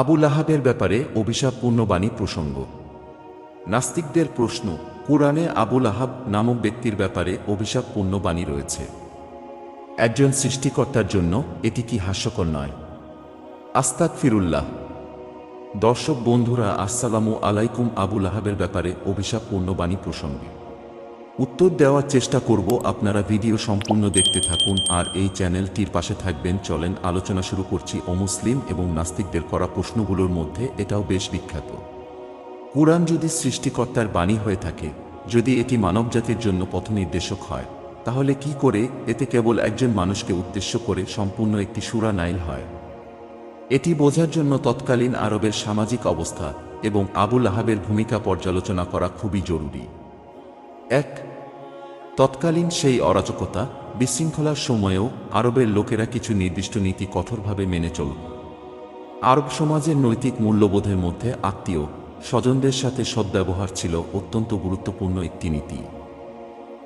আবু লাহাবের ব্যাপারে অভিশাপপূর্ণ বাণী প্রসঙ্গ। নাস্তিকদের প্রশ্ন, কোরআনে আবুল আহাব নামক ব্যক্তির ব্যাপারে অভিশাপপূর্ণ বাণী রয়েছে। একজন সৃষ্টিকর্তার জন্য এটি কি হাস্যকর নয়? আস্তাক ফিরুল্লাহ দর্শক বন্ধুরা, আসসালামু আলাইকুম আবুল আহাবের ব্যাপারে অভিশাপপূর্ণ বাণী প্রসঙ্গে। উত্তর দেওয়ার চেষ্টা করব আপনারা ভিডিও সম্পূর্ণ দেখতে থাকুন আর এই চ্যানেলটির পাশে থাকবেন, চলেন আলোচনা শুরু করছি অমুসলিম এবং নাস্তিকদের করা প্রশ্নগুলোর মধ্যে, এটাও বেশ বিখ্যাত। কুরআন যদি সৃষ্টিকর্তার বাণী হয়ে থাকে, যদি এটি মানবজাতির জন্য পথনির্দেশক হয়, তাহলে কি করে এতে কেবল একজন মানুষকে উদ্দেশ্য করে সম্পূর্ণ একটি সুরা নাইল হয়? এটি বোঝার জন্য তৎকালীন আরবের সামাজিক অবস্থা এবং আবুল আহাবের ভূমিকা পর্যালোচনা করা খুবই জরুরি। এক, তৎকালীন সেই অরাজকতা বিশৃঙ্খলার সময়েও আরবের লোকেরা কিছু নির্দিষ্ট নীতি কঠোরভাবে মেনে চলত আরব সমাজের নৈতিক মূল্যবোধের মধ্যে আত্মীয় স্বজনদের সাথে সদ্ব্যবহার ছিল অত্যন্ত গুরুত্বপূর্ণ একটি নীতি।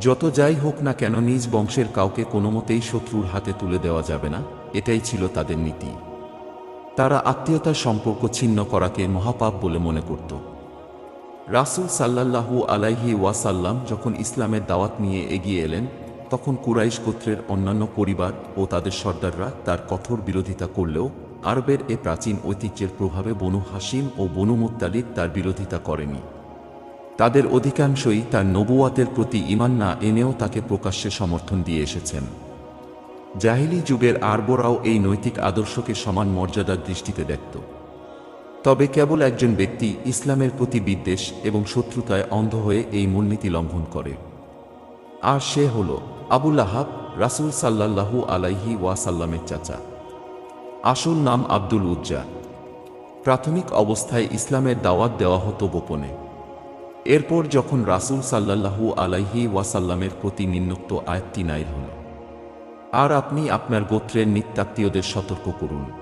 যত যাই হোক না কেন নিজ বংশের কাউকে কোনো মতেই শত্রুর হাতে তুলে দেওয়া যাবে না, এটাই ছিল তাদের নীতি। তারা আত্মীয়তার সম্পর্ক ছিন্ন করাকে মহাপাপ বলে মনে করত। রাসূল সাল্লাল্লাহু আলাইহি ওয়াসাল্লাম যখন ইসলামের দাওয়াত নিয়ে এগিয়ে এলেন, তখন কুরাইশ গোত্রের অন্যান্য পরিবার ও তাদের সর্দাররা তার কঠোর বিরোধিতা করলেও আরবের এ প্রাচীন ঐতিহ্যের প্রভাবে বনু হাসিম ও বনু মুত্তালিব তার বিরোধিতা করেনি। তাদের অধিকাংশই তার নবুয়াতের প্রতি ইমান না এনেও তাকে প্রকাশ্যে সমর্থন দিয়ে এসেছেন। জাহিলি যুগের আরবরাও এই নৈতিক আদর্শকে সমান মর্যাদার দৃষ্টিতে দেখত। তবে কেবল একজন ব্যক্তি ইসলামের প্রতি বিদ্বেষ এবং শত্রুতায় অন্ধ হয়ে এই মূলনীতি লঙ্ঘন করে। আর সে হল আবুল আহাব, রাসূল সাল্লাল্লাহু আলাইহি ওয়াসাল্লামের চাচা। আসল নাম আব্দুল উজ্জা। প্রাথমিক অবস্থায় ইসলামের দাওয়াত দেওয়া হতো গোপনে। এরপর যখন রাসূল সাল্লাল্লাহু আলাইহি ওয়াসাল্লামের প্রতি নিম্নোক্ত আয়াতটি নাইল হল। আর আপনি আপনার গোত্রের নিত্যাত্মীয়দের সতর্ক করুন।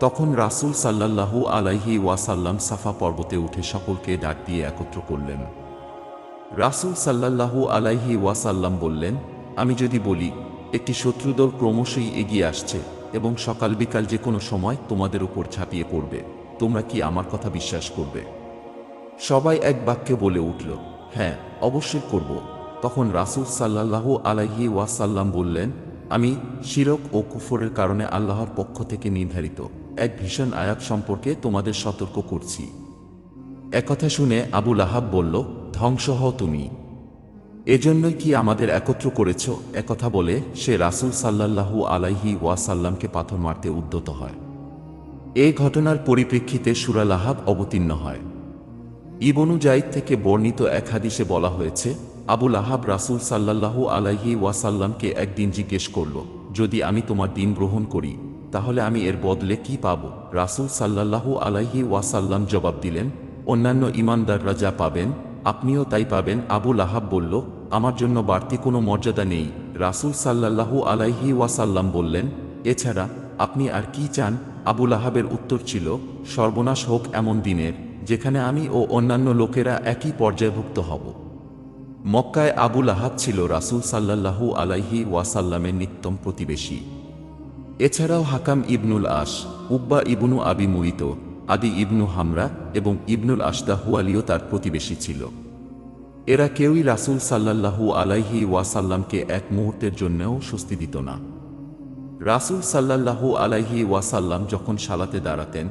তখন রাসূল সাল্লাল্লাহু আলাইহি ওয়াসাল্লাম সাফা পর্বতে উঠে সকলকে ডাক দিয়ে একত্র করলেন। রাসূল সাল্লাল্লাহু আলাইহি ওয়াসাল্লাম বললেন, আমি যদি বলি, একটি শত্রুদল ক্রমশই এগিয়ে আসছে এবং সকাল বিকাল যে কোনো সময় তোমাদের উপর ঝাঁপিয়ে পড়বে, তোমরা কি আমার কথা বিশ্বাস করবে? সবাই এক বাক্যে বলে উঠল হ্যাঁ অবশ্যই করব। তখন রাসূল সাল্লাল্লাহু আলাইহি ওয়াসাল্লাম বললেন আমি শিরক ও কুফরের কারণে আল্লাহর পক্ষ থেকে নির্ধারিত এক ভীষণ আয়াত সম্পর্কে তোমাদের সতর্ক করছি। একথা শুনে আবুল আহাব বলল, ধ্বংস হও তুমি। এজন্যই কি আমাদের একত্র করেছ? একথা বলে সে রাসূল সাল্লাল্লাহু আলাইহি ওয়াসাল্লামকে পাথর মারতে উদ্যত হয়। এই ঘটনার পরিপ্রেক্ষিতে সুরাল আহাব অবতীর্ণ হয়। ইবনু জাইদ থেকে বর্ণিত এক হাদিসে বলা হয়েছে, আবুল আহাব রাসূল সাল্লাল্লাহু আলাইহি ওয়াসাল্লামকে একদিন জিজ্ঞেস করল, যদি আমি তোমার দিন গ্রহণ করি, তাহলে আমি এর বদলে কি পাব? রাসূল সাল্লাল্লাহু আলাইহি ওয়াসাল্লাম জবাব দিলেন, অন্যান্য ইমানদাররা যা পাবেন, আপনিও তাই পাবেন। আবুল আহাব বলল, আমার জন্য বাড়তি কোনো মর্যাদা নেই। রাসূল সাল্লাল্লাহু আলাইহি ওয়াসাল্লাম বললেন, এছাড়া আপনি আর কি চান? আবুল আহাবের উত্তর ছিল, সর্বনাশ হোক এমন দিনের। যেখানে আমি ও অন্যান্য লোকেরা একই পর্যায়ভুক্ত হব। মক্কায় আবুল আহাব ছিল রাসূল সাল্লাল্লাহু আলাইহি ওয়াসাল্লামের নিত্যম প্রতিবেশী। এছাড়াও হাকাম ইবনুল আশ উব্বা ইবনু আবি মুইত আদি ইবনু হামরা এবং ইবনুল আশদা হুয়ালিও তার প্রতিবেশী ছিল। এরা কেউই রাসূল সাল্লাল্লাহু আলাইহি ওয়াসাল্লামকে এক মুহূর্তের জন্যও স্বস্তি দিত না। রাসূল সাল্লাল্লাহু আলাইহি ওয়াসাল্লাম যখন সালাতে দাঁড়াতেন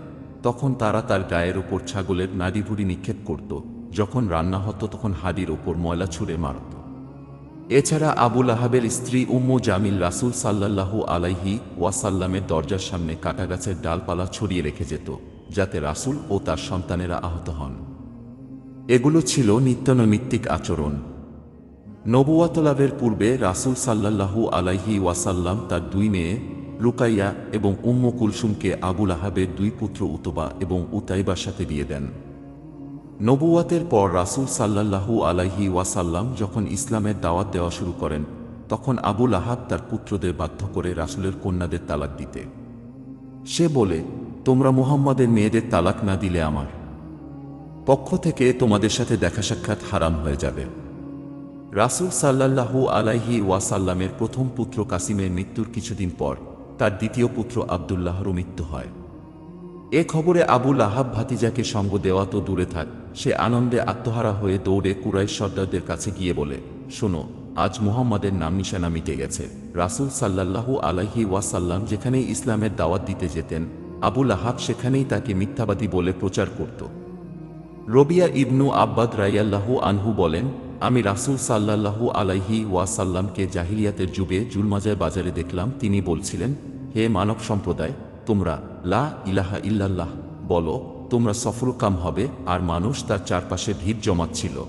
তখন তারা তার গায়ের ওপর ছাগলের নাড়িভুড়ি নিক্ষেপ করত, যখন রান্না হতো তখন হাড়ির ওপর ময়লা ছুঁড়ে মারত। এছাড়া আবুল আহাবের স্ত্রী উম্মু জামিল রাসূল সাল্লাল্লাহু আলাইহি ওয়াসাল্লামের দরজার সামনে কাটাগাছের ডালপালা ছড়িয়ে রেখে যেত, যাতে রাসূল ও তার সন্তানেরা আহত হন। এগুলো ছিল নিত্যনৈমিত্তিক আচরণ। নবুয়াত লাভের পূর্বে রাসূল সাল্লাল্লাহু আলাইহি ওয়াসাল্লাম তার দুই মেয়ে রুকাইয়া এবং উম্মু কুলসুমকে আবুল আহাবের দুই পুত্র উতবা এবং উতাইবার সাথে বিয়ে দেন। নবুয়াতের পর রাসূল সাল্লাল্লাহু আলাইহি ওয়াসাল্লাম যখন ইসলামের দাওয়াত দেওয়া শুরু করেন, তখন আবুল আহাব তার পুত্রদের বাধ্য করে রাসূলের কন্যাদের তালাক দিতে। সে বলে, তোমরা মুহাম্মাদের মেয়েদের তালাক না দিলে আমার পক্ষ থেকে তোমাদের সাথে দেখা সাক্ষাৎ হারাম হয়ে যাবে। রাসূল সাল্লাল্লাহু আলাইহি ওয়াসাল্লামের প্রথম পুত্র কাসিমের মৃত্যুর কিছুদিন পর তার দ্বিতীয় পুত্র আবদুল্লাহরও মৃত্যু হয়। এ খবরে আবুল আহাব ভাতিজাকে সঙ্গ দেওয়া তো দূরে থাক, সে আনন্দে আত্মহারা হয়ে দৌড়ে কুরাইশ সর্দারদের কাছে গিয়ে বলে, শোনো, আজ মুহাম্মাদের নাম নিশানা মিটে গেছে। রাসূল সাল্লাল্লাহু আলাইহি ওয়াসাল্লাম যেখানেই ইসলামের দাওয়াত দিতে যেতেন আবুল আহাব সেখানেই তাকে মিথ্যাবাদী বলে প্রচার করত। রবিয়া ইবনু আব্বাদ রাইয়াল্লাহু আনহু বলেন আমি রাসূল সাল্লাল্লাহু আলাইহি ওয়াসাল্লামকে জাহিলিয়াতের যুগে জুলমাজায় বাজারে দেখলাম, তিনি বলছিলেন, হে মানব সম্প্রদায়, তোমরা লা ইলাহা ইল্লাল্লাহ বলো, তোমরা সফলকাম হবে আর মানুষ তার চারপাশে ভিড় জমাচ্ছিল।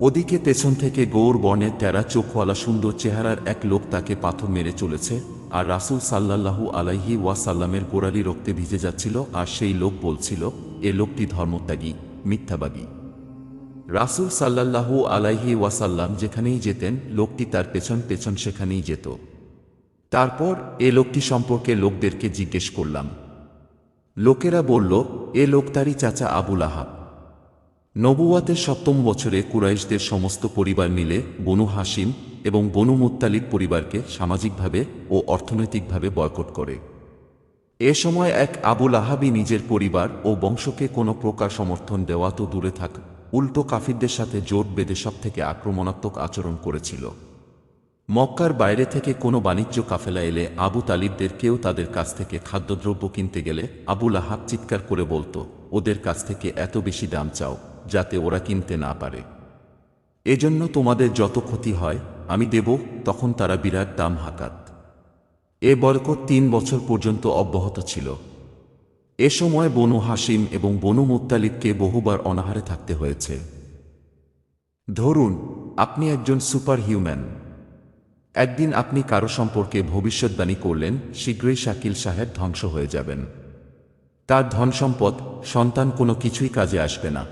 ওদিকে পেছন থেকে গৌর বর্ণের তেরা চোখওয়ালা সুন্দর চেহারার এক লোক তাকে পাথর মেরে চলেছে আর রাসূল সাল্লাল্লাহু আলাইহি ওয়াসাল্লামের গোড়ালি রক্তে ভিজে যাচ্ছিল আর সেই লোক বলছিল, এ লোকটি ধর্মত্যাগী, মিথ্যাবাদী। রাসূল সাল্লাল্লাহু আলাইহি ওয়াসাল্লাম যেখানেই যেতেন, লোকটি তার পেছন পেছন সেখানেই যেত। তারপর এ লোকটি সম্পর্কে লোকদেরকে জিজ্ঞেস করলাম। লোকেরা বলল, এ লোক তারই চাচা আবুল আহাব। নবুয়াতের সপ্তম বছরে কুরাইশদের সমস্ত পরিবার মিলে বনু হাসিম এবং বনু মুত্তালিব পরিবারকে সামাজিকভাবে ও অর্থনৈতিকভাবে বয়কট করে। এ সময় এক আবুল আহাবি নিজের পরিবার ও বংশকে কোনো প্রকার সমর্থন দেওয়া তো দূরে থাক উল্টো কাফিরদের সাথে জোট বেঁধে সব থেকে আক্রমণাত্মক আচরণ করেছিল। মক্কার বাইরে থেকে কোনো বাণিজ্য কাফেলা এলে আবু তালিবদের কেউ তাদের কাছ থেকে খাদ্যদ্রব্য কিনতে গেলে আবুল আহাব চিৎকার করে বলতো, ওদের কাছ থেকে এত বেশি দাম চাও, যাতে ওরা কিনতে না পারে। এজন্য তোমাদের যত ক্ষতি হয়, আমি দেব, তখন তারা বিরাট দাম হাকাত। এ বরকত তিন বছর পর্যন্ত অব্যাহত ছিল। এ সময় বনু হাসিম এবং বনু মুত্তালিবকে বহুবার অনাহারে থাকতে হয়েছে। ধরুন, আপনি একজন সুপার হিউম্যান একদিন আপনি কারও সম্পর্কে ভবিষ্যৎবাণী করলেন, শীঘ্রই শাকিল সাহেব ধ্বংস হয়ে যাবেন। তার ধনসম্পদ সন্তান কোনো কিছুই কাজে আসবে না।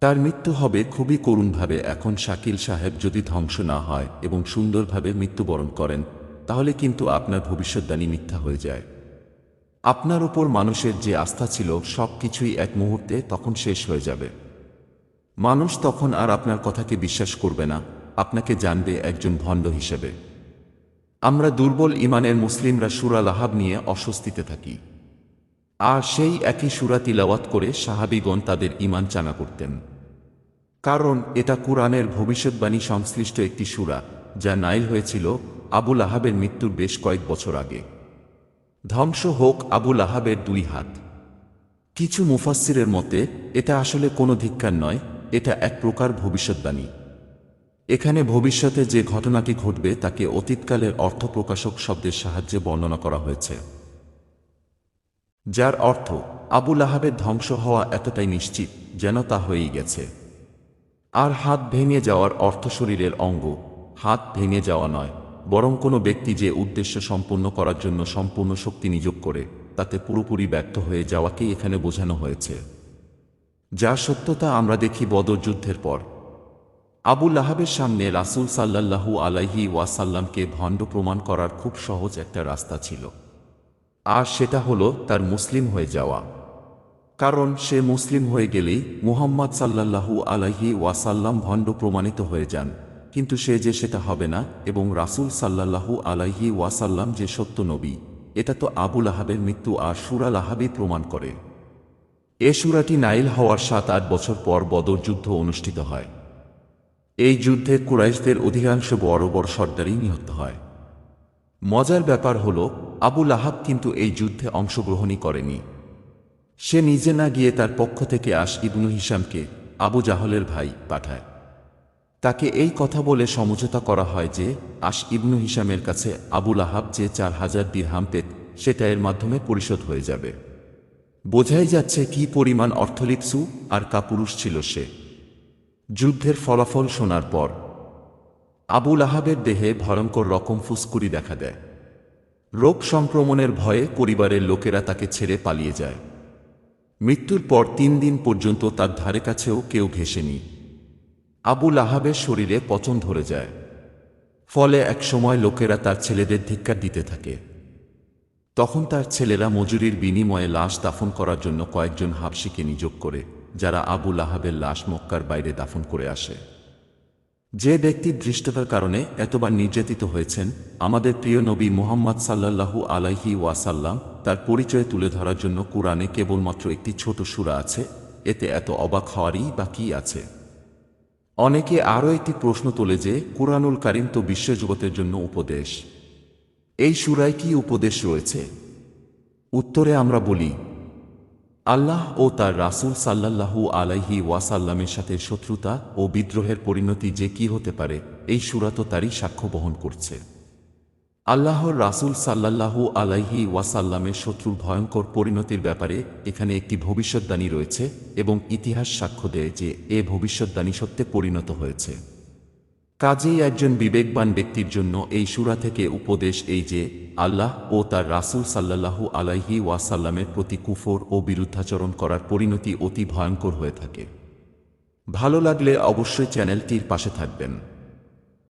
তার মৃত্যু হবে খুবই করুণভাবে, এখন শাকিল সাহেব যদি ধ্বংস না হয় এবং সুন্দরভাবে মৃত্যুবরণ করেন, তাহলে কিন্তু আপনার ভবিষ্যৎবাণী মিথ্যা হয়ে যায়। আপনার উপর মানুষের যে আস্থা ছিল, সব কিছুই এক মুহূর্তে তখন শেষ হয়ে যাবে। মানুষ তখন আর আপনার কথাকে বিশ্বাস করবে না, আপনাকে জানবে একজন ভণ্ড হিসেবে। আমরা দুর্বল ইমানের মুসলিমরা সুরা লাহাব নিয়ে অস্বস্তিতে থাকি। আর সেই একই সুরা তিলাওয়াত করে সাহাবিগণ তাদের ইমান চাঙা করতেন। কারণ এটা কুরআনের ভবিষ্যৎবাণী সংশ্লিষ্ট একটি সুরা, যা নাইল হয়েছিল আবুল আহাবের মৃত্যুর বেশ কয়েক বছর আগে। ধ্বংস হোক আবুল আহাবের দুই হাত। কিছু মুফাসসিরের মতে, এটা আসলে কোনো ধিক্কার নয়, এটা এক প্রকার ভবিষ্যৎবাণী। এখানে ভবিষ্যতে যে ঘটনাটি ঘটবে, তাকে অতীতকালের অর্থপ্রকাশক শব্দের সাহায্যে বর্ণনা করা হয়েছে। যার অর্থ আবুল আহাবের ধ্বংস হওয়া এতটাই নিশ্চিত যেন তা হয়েই গেছে। আর হাত ভেঙে যাওয়ার অর্থ শরীরের অঙ্গ, হাত ভেঙে যাওয়া নয়। বরং কোনো ব্যক্তি যে উদ্দেশ্য সম্পূর্ণ করার জন্য সম্পূর্ণ শক্তি নিযোগ করে, তাতে পুরোপুরি ব্যর্থ হয়ে যাওয়াকেই এখানে বোঝানো হয়েছে। যার সত্যতা আমরা দেখি বদর যুদ্ধের পর। আবুল আহাবের সামনে রাসূল সাল্লাল্লাহু আলাইহি ওয়াসাল্লামকে ভণ্ড প্রমাণ করার খুব সহজ একটা রাস্তা ছিল। আর সেটা হলো তার মুসলিম হয়ে যাওয়া। কারণ সে মুসলিম হয়ে গেলেই মুহাম্মদ সাল্লাল্লাহু আলাইহি ওয়াসাল্লাম ভণ্ড প্রমাণিত হয়ে যান। কিন্তু সে যে সেটা হবে না এবং রাসূল সাল্লাল্লাহু আলাইহি ওয়াসাল্লাম যে সত্য নবী, এটা তো আবুল আহাবের মৃত্যু আর সুরাল আহাবই প্রমাণ করে। এ সুরাটি নাইল হওয়ার সাত আট বছর পর বদর যুদ্ধ অনুষ্ঠিত হয়। এই যুদ্ধে কুরাইশদের অধিকাংশ বড় বড় সর্দারই নিহত হয়। মজার ব্যাপার হল আবুল আহাব কিন্তু এই যুদ্ধে অংশগ্রহণই করেনি। সে নিজে না গিয়ে তার পক্ষ থেকে আশ ইবনু হিসামকে আবু জাহলের ভাই পাঠায়। তাকে এই কথা বলে সমঝোতা করা হয় যে আশ ইবনু হিসামের কাছে আবুল আহাব যে চার হাজার দিরহাম পেত, সেটা এর মাধ্যমে পরিশোধ হয়ে যাবে। বোঝাই যাচ্ছে কি পরিমাণ অর্থলিপসু আর কাপুরুষ ছিল সে। যুদ্ধের ফলাফল শোনার পর আবুল আহাবের দেহে ভয়ঙ্কর রকম ফুসকুরি দেখা দেয়। রোগ সংক্রমণের ভয়ে পরিবারের লোকেরা তাকে ছেড়ে পালিয়ে যায়। মৃত্যুর পর তিন দিন পর্যন্ত তার ধারে কাছেও কেউ ঘেসেনি আবুল আহাবের শরীরে পচন ধরে যায়। ফলে একসময় লোকেরা তার ছেলেদের ধিক্কার দিতে থাকে। তখন তার ছেলেরা মজুরির বিনিময়ে লাশ দাফন করার জন্য কয়েকজন হাবশিকে নিযোগ করে, যারা আবুল আহাবের লাশ মক্কার বাইরে দাফন করে আসে। যে ব্যক্তি দৃষ্টতার কারণে এতবার নির্যাতিত হয়েছেন, আমাদের প্রিয় নবী মুহাম্মদ সাল্লাল্লাহু আলাইহি ওয়াসাল্লাম তার পরিচয় তুলে ধরার জন্য কোরআনে কেবলমাত্র একটি ছোট সূরা আছে, এতে এত অবাক হওয়ারই বা কী আছে। অনেকে আরও একটি প্রশ্ন তোলে যে কোরআনুল কারিম তো বিশ্বজগতের জন্য উপদেশ। এই সুরায় কি উপদেশ রয়েছে? উত্তরে আমরা বলি, আল্লাহ ও তার রাসুল সাল্লাল্লাহু আলাইহি ওয়াসাল্লামের সাথে শত্রুতা ও বিদ্রোহের পরিণতি যে কি হতে পারে, এই সুরা তো তারই সাক্ষ্য বহন করছে। আল্লাহর রাসূল সাল্লাল্লাহু আলাইহি ওয়াসাল্লামের শত্রুর ভয়ঙ্কর পরিণতির ব্যাপারে এখানে একটি ভবিষ্যদ্বাণী রয়েছে এবং ইতিহাস সাক্ষ্য দেয় যে এ ভবিষ্যদ্বাণী সত্যে পরিণত হয়েছে। কাজেই একজন বিবেকবান ব্যক্তির জন্য এই সুরা থেকে উপদেশ এই যে, আল্লাহ ও তার রাসূল সাল্লাল্লাহু আলাইহি ওয়াসাল্লামের প্রতি কুফর ও বিরুদ্ধাচরণ করার পরিণতি অতি ভয়ঙ্কর হয়ে থাকে। ভালো লাগলে অবশ্যই চ্যানেলটির পাশে থাকবেন।